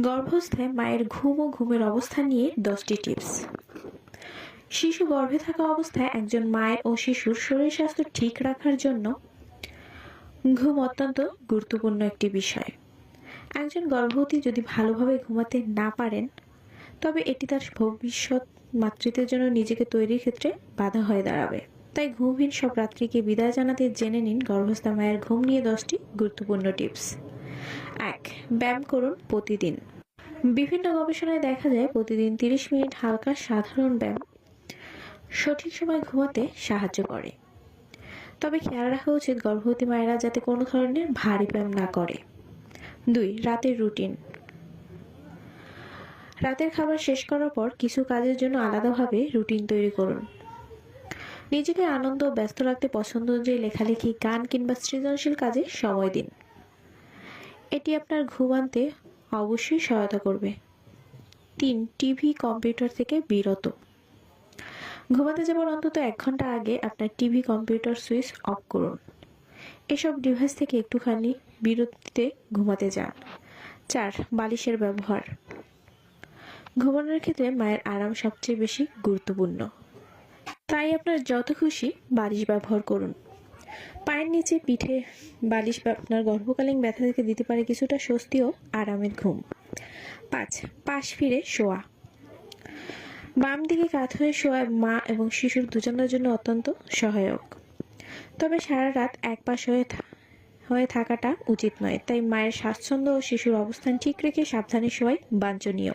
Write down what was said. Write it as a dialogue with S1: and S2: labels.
S1: গর্ভাবস্থায় মায়ের ঘুম ও ঘুমের অবস্থা নিয়ে দশটি টিপস শিশু গর্ভে থাকা অবস্থায় একজন মায়ের ও শিশুর শরীর স্বাস্থ্য ঠিক রাখার জন্য ঘুম অত্যন্ত গুরুত্বপূর্ণ একটি বিষয়। একজন গর্ভবতী যদি ভালোভাবে ঘুমাতে না পারেন, তবে এটি তার ভবিষ্যৎ মাতৃত্বের জন্য নিজেকে তৈরির ক্ষেত্রে বাধা হয়ে দাঁড়াবে। তাই ঘুমহীন সব রাত্রিকে বিদায় জানাতে জেনে নিন গর্ভস্থা মায়ের ঘুম নিয়ে দশটি গুরুত্বপূর্ণ টিপস এক, ব্যায়াম করুন প্রতিদিন। বিভিন্ন গবেষণায় দেখা যায় প্রতিদিন তিরিশ মিনিট হালকা সাধারণ ব্যায়াম সঠিক সময় ঘুমাতে সাহায্য করে। তবে খেয়াল রাখা উচিত গর্ভবতী মায়েরা যাতে কোনো ধরনের ভারী ব্যায়াম না করে। দুই, রাতের রুটিন। রাতের খাবার শেষ করার পর কিছু কাজের জন্য আলাদাভাবে রুটিন তৈরি করুন। নিজেকে আনন্দ ব্যস্ত রাখতে পছন্দ অনুযায়ী লেখালেখি, গান কিংবা সৃজনশীল কাজে সময় দিন। এটি আপনার ঘুম আনতে অবশ্যই সহায়তা করবে। তিন, টিভি, কম্পিউটার থেকে বিরত। ঘুমাতে যাবার অন্তত এক ঘণ্টা আগে আপনার টিভি, কম্পিউটার সুইচ অফ করুন। এসব ডিভাইস থেকে একটুখানি বিরতিতে ঘুমাতে যান। চার, বালিশের ব্যবহার। ঘুমানোর ক্ষেত্রে মায়ের আরাম সবচেয়ে বেশি গুরুত্বপূর্ণ। তাই আপনার যত খুশি বালিশ ব্যবহার করুন। পায়ের নিচে পিঠে বালিশ বা আপনার গর্ভকালীন ব্যথা থেকে দিতে পারে কিছুটা স্বস্তি ও আরামের ঘুম। পাঁচ, পাশ ফিরে শোয়া। বাম দিকে কাত হয়ে শোয়া মা এবং শিশুর দুজনের জন্য অত্যন্ত সহায়ক। তবে সারা রাত এক পাশ হয়ে হয়ে থাকাটা উচিত নয়, তাই মায়ের স্বাচ্ছন্দ্য ও শিশুর অবস্থান ঠিক রেখে সাবধানে শোয়াই বাঞ্ছনীয়।